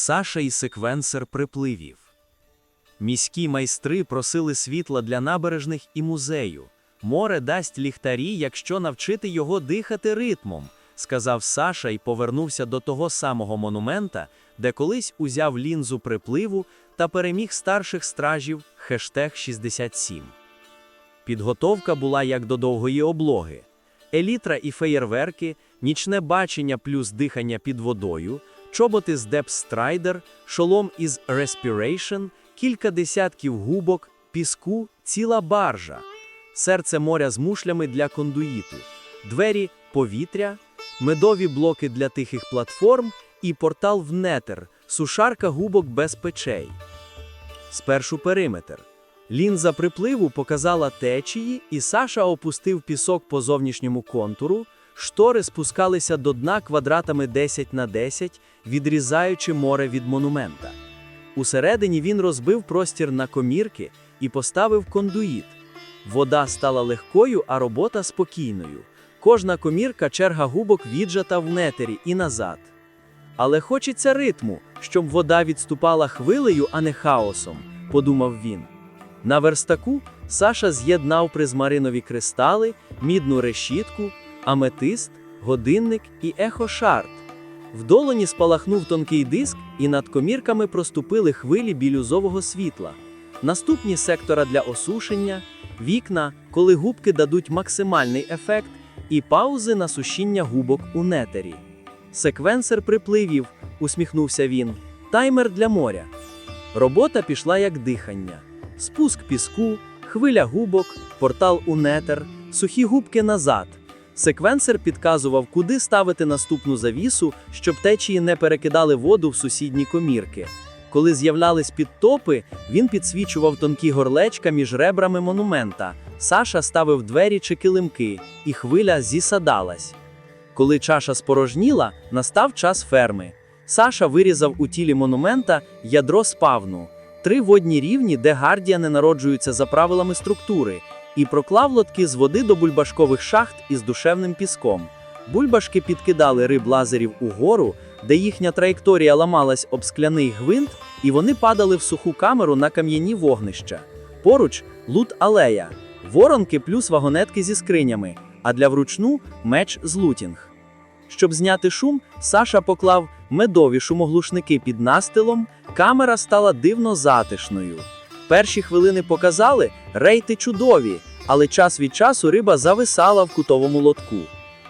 Саша і секвенсер припливів. Міські майстри просили світла для набережних і музею. Море дасть ліхтарі, якщо навчити його дихати ритмом, сказав Саша і повернувся до того самого монумента, де колись узяв лінзу припливу та переміг старших стражів хештег 67. Підготовка була як до довгої облоги. Елітра і феєрверки, нічне бачення плюс дихання під водою, чоботи з Depth Strider, шолом із Respiration, кілька десятків губок, піску, ціла баржа, серце моря з мушлями для кондуїту, двері повітря, медові блоки для тихих платформ і портал в нетер, сушарка губок без печей. Спершу периметр. Лінза припливу показала течії, і Саша опустив пісок по зовнішньому контуру, штори спускалися до дна квадратами 10 на 10, відрізаючи море від монумента. Усередині він розбив простір на комірки і поставив кондуїт. Вода стала легкою, а робота спокійною. Кожна комірка черга губок віджата в нетері і назад. Але хочеться ритму, щоб вода відступала хвилею, а не хаосом, подумав він. На верстаку Саша з'єднав призмаринові кристали, мідну решітку, аметист, годинник і ехошарт. В долоні спалахнув тонкий диск, і над комірками проступили хвилі білюзового світла. Наступні сектора для осушення, вікна, коли губки дадуть максимальний ефект, і паузи на сушіння губок у нетері. Секвенсер припливів, усміхнувся він. Таймер для моря. Робота пішла як дихання. Спуск піску, хвиля губок, портал у нетер, сухі губки назад. Секвенсер підказував, куди ставити наступну завісу, щоб течії не перекидали воду в сусідні комірки. Коли з'являлись підтопи, він підсвічував тонкі горлечка між ребрами монумента. Саша ставив двері чи килимки, і хвиля зісадалась. Коли чаша спорожніла, настав час ферми. Саша вирізав у тілі монумента ядро спавну, три водні рівні, де гардіани народжуються за правилами структури, і проклав лотки з води до бульбашкових шахт із душевним піском. Бульбашки підкидали риб лазерів угору, де їхня траєкторія ламалась об скляний гвинт, і вони падали в суху камеру на кам'яні вогнища. Поруч лут алея, воронки плюс вагонетки зі скринями, а для вручну меч з лутінг. Щоб зняти шум, Саша поклав медові шумоглушники під настилом, камера стала дивно затишною. Перші хвилини показали рейти чудові, але час від часу риба зависала в кутовому лотку.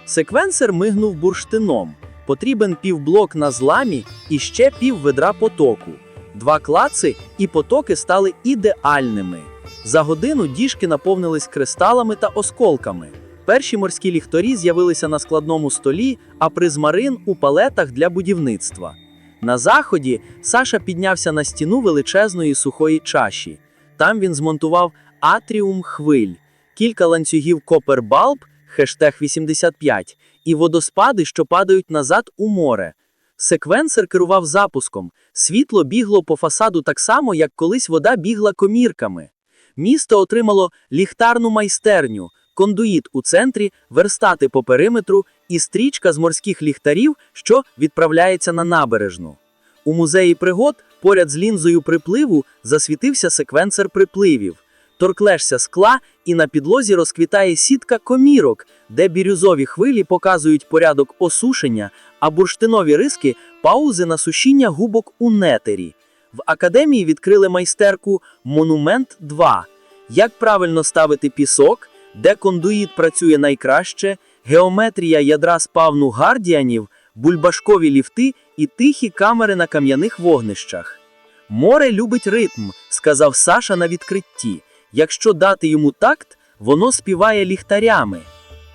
Секвенсер мигнув бурштином. Потрібен півблок на зламі і ще пів ведра потоку. Два клаци і потоки стали ідеальними. За годину діжки наповнились кристалами та осколками. Перші морські ліхторі з'явилися на складному столі, а призмарин у палетах для будівництва. На заході Саша піднявся на стіну величезної сухої чаші. Там він змонтував атріум хвиль, кілька ланцюгів Копербалб, хештег 85, і водоспади, що падають назад у море. Секвенсер керував запуском. Світло бігло по фасаду так само, як колись вода бігла комірками. Місто отримало ліхтарну майстерню, кондуїт у центрі, верстати по периметру і стрічка з морських ліхтарів, що відправляється на набережну. У музеї пригод поряд з лінзою припливу засвітився секвенсер припливів. Торклешся скла, і на підлозі розквітає сітка комірок, де бірюзові хвилі показують порядок осушення, а бурштинові риски паузи на сушіння губок у нетері. В академії відкрили майстерку Монумент 2. Як правильно ставити пісок, де кондуїт працює найкраще, геометрія ядра спавну гардіанів, бульбашкові ліфти і тихі камери на кам'яних вогнищах. Море любить ритм, сказав Саша на відкритті. Якщо дати йому такт, воно співає ліхтарями.